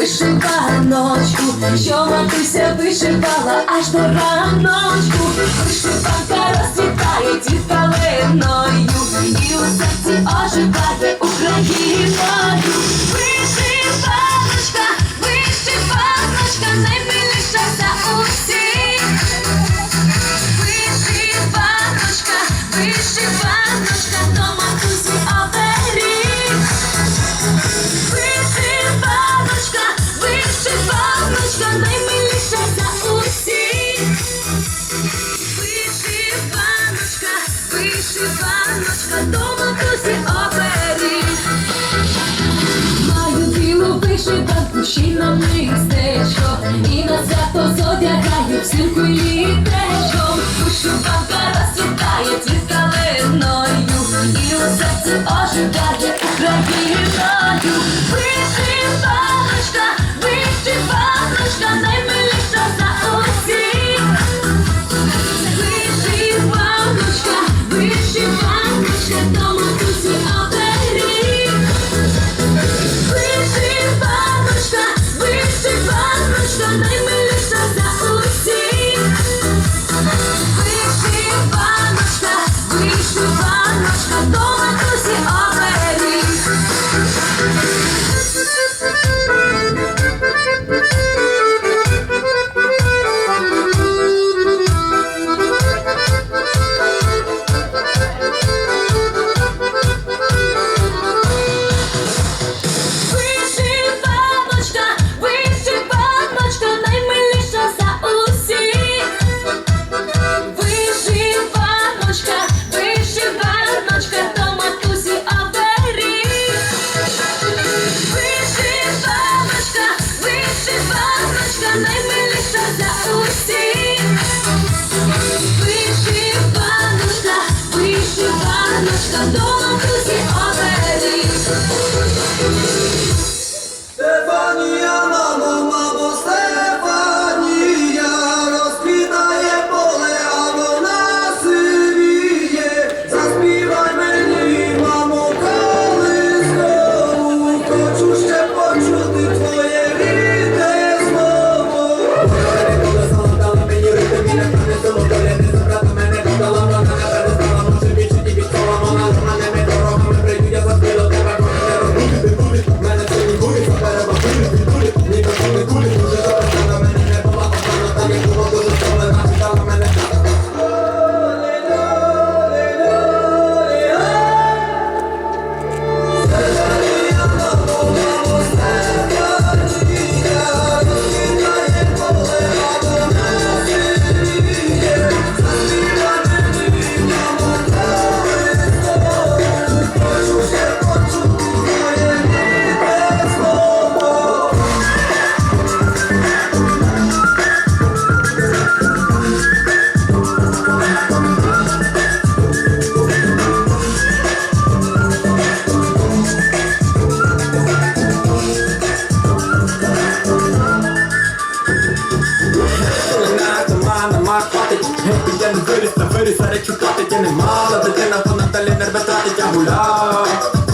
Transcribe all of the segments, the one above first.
вишиваночку, що матуся вишивала аж до раночку, вишиванка розцвітає ті калиною. Якби я не виріс на виріс, а речі платить я не мала Дитина вона далі не рве тратить, я гуляв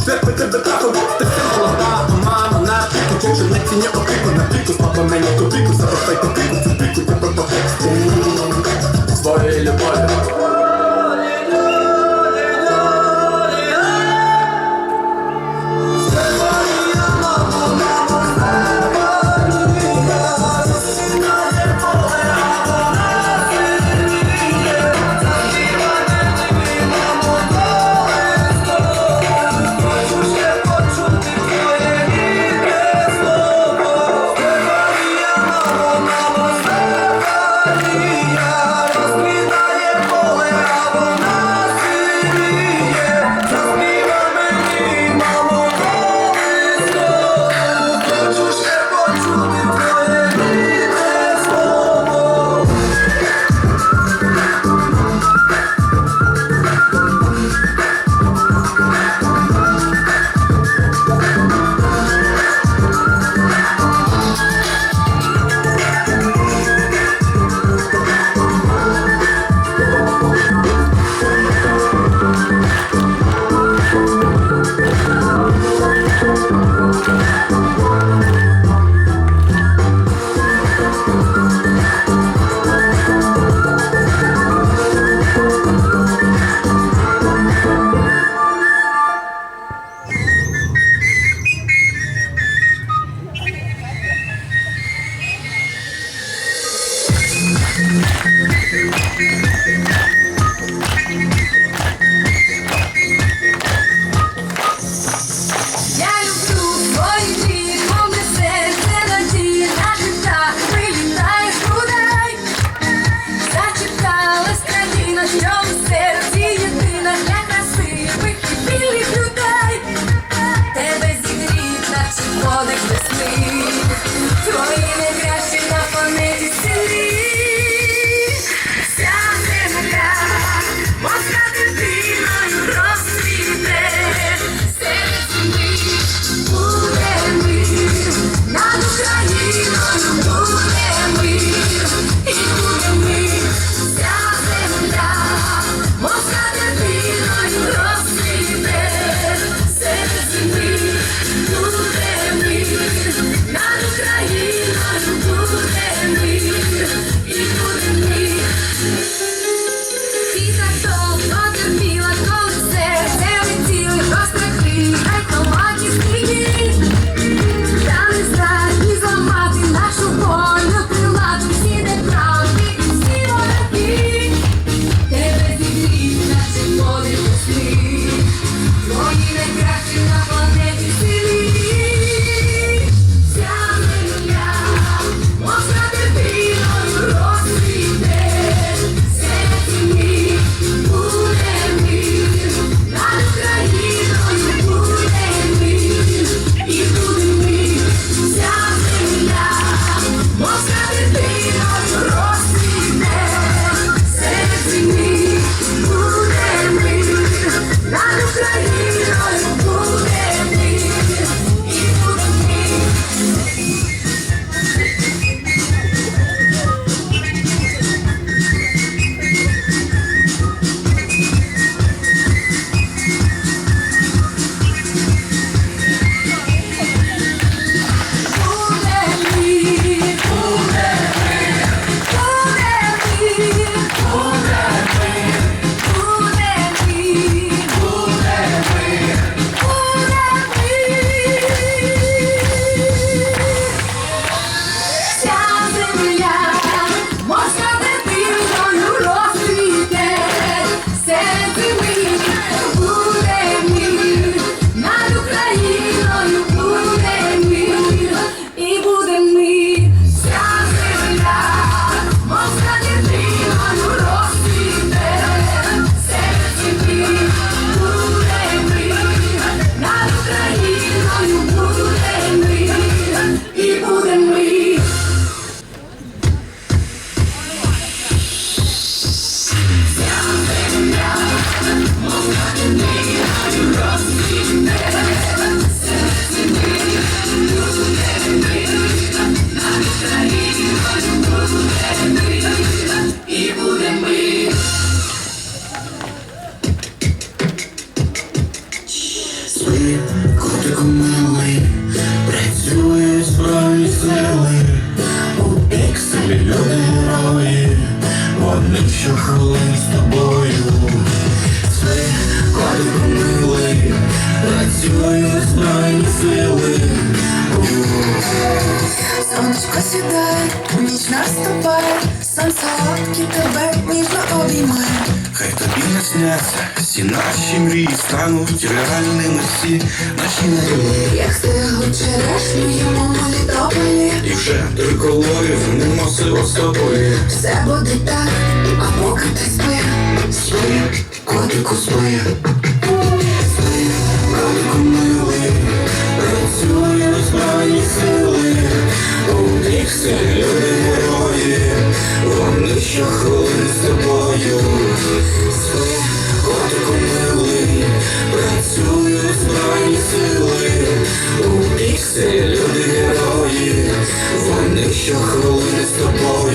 Якби тебе трапив, ти все молода, а мама на піку Чи не ціні опіку, на піку, слава мені копіку Заростай копіку, цю піку, тебе попексту Своєї любові. батько милий, працюють знайні сили. Сонечко сідає, ніч наступає, сонце лапки тебе ніжно обіймає. Хай тобі не сняться, всі наші мрії стануть реальними всі наші надії. Як стегу черешню йому літополі І вже триколорів нема Севастополі. Все буде так, а поки ти спи, спи. Кольку спи, спи, милий, працює збройні сили, у них всі люди герої, вони що хвилин з тобою, спи, кольку милий, працює збройні сили, у них всі люди герої, вони що хвилин з тобою.